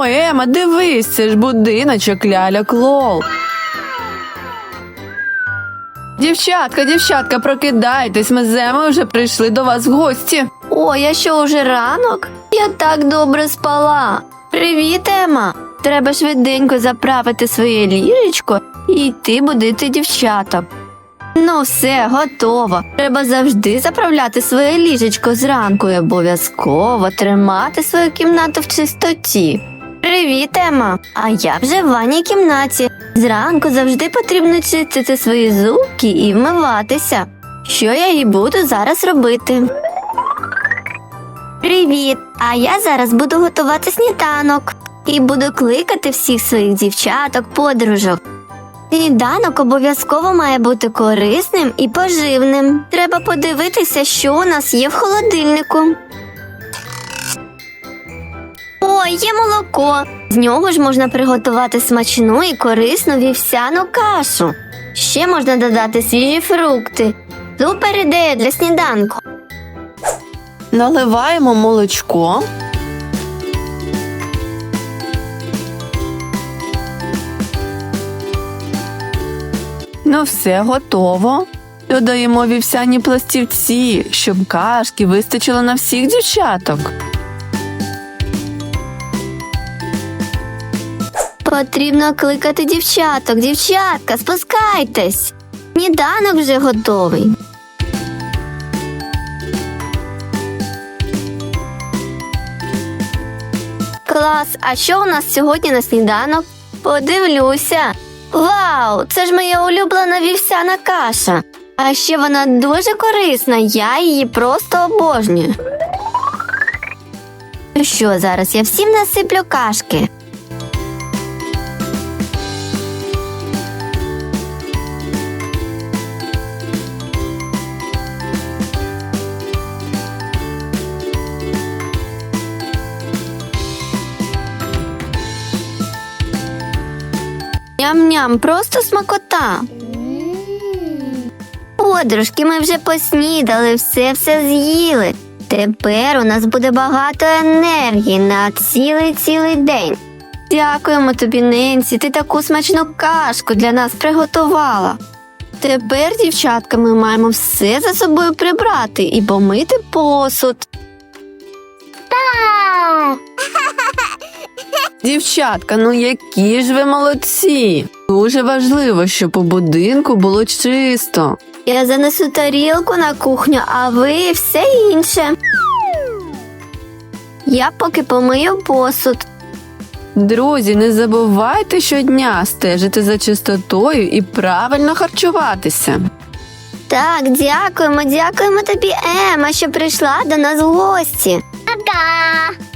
Ой, Ема, дивись, це ж будиночок ляля Клол. Дівчатка, дівчатка, прокидайтесь, ми з Емою вже прийшли до вас в гості. О, я що уже ранок? Я так добре спала. Привіт, Ема. Треба швиденько заправити своє ліжечко і йти будити дівчаток. Ну, все, готово. Треба завжди заправляти своє ліжечко зранку і обов'язково тримати свою кімнату в чистоті. Привіт, Ема. А я вже в ванній кімнаті. Зранку завжди потрібно чистити свої зубки і вмиватися. Що я і буду зараз робити. Привіт! А я зараз буду готувати сніданок і буду кликати всіх своїх дівчаток, подружок. Сніданок обов'язково має бути корисним і поживним. Треба подивитися, що у нас є в холодильнику. Є молоко. З нього ж можна приготувати смачну і корисну вівсяну кашу. Ще можна додати свіжі фрукти. Супер ідея для сніданку. Наливаємо молочко. Ну, все готово. Додаємо вівсяні пластівці, щоб кашки вистачило на всіх дівчаток. Потрібно кликати дівчаток. Дівчатка, спускайтесь. Сніданок вже готовий. Клас, а що у нас сьогодні на сніданок? Подивлюся. Вау, це ж моя улюблена вівсяна каша. А ще вона дуже корисна, я її просто обожнюю. Ну що, зараз я всім насиплю кашки. Ням-ням, просто смакота. Подружки, ми вже поснідали, все все з'їли. Тепер у нас буде багато енергії на цілий цілий день. Дякуємо тобі, Ненсі, ти таку смачну кашку для нас приготувала. Тепер, дівчатка, ми маємо все за собою прибрати і помити посуд. Дівчатка, ну які ж ви молодці! Дуже важливо, щоб у будинку було чисто. Я занесу тарілку на кухню, а ви все інше. Я поки помию посуд. Друзі, не забувайте щодня стежити за чистотою і правильно харчуватися. Так, дякуємо, дякуємо тобі, Ема, що прийшла до нас в гості. Ага.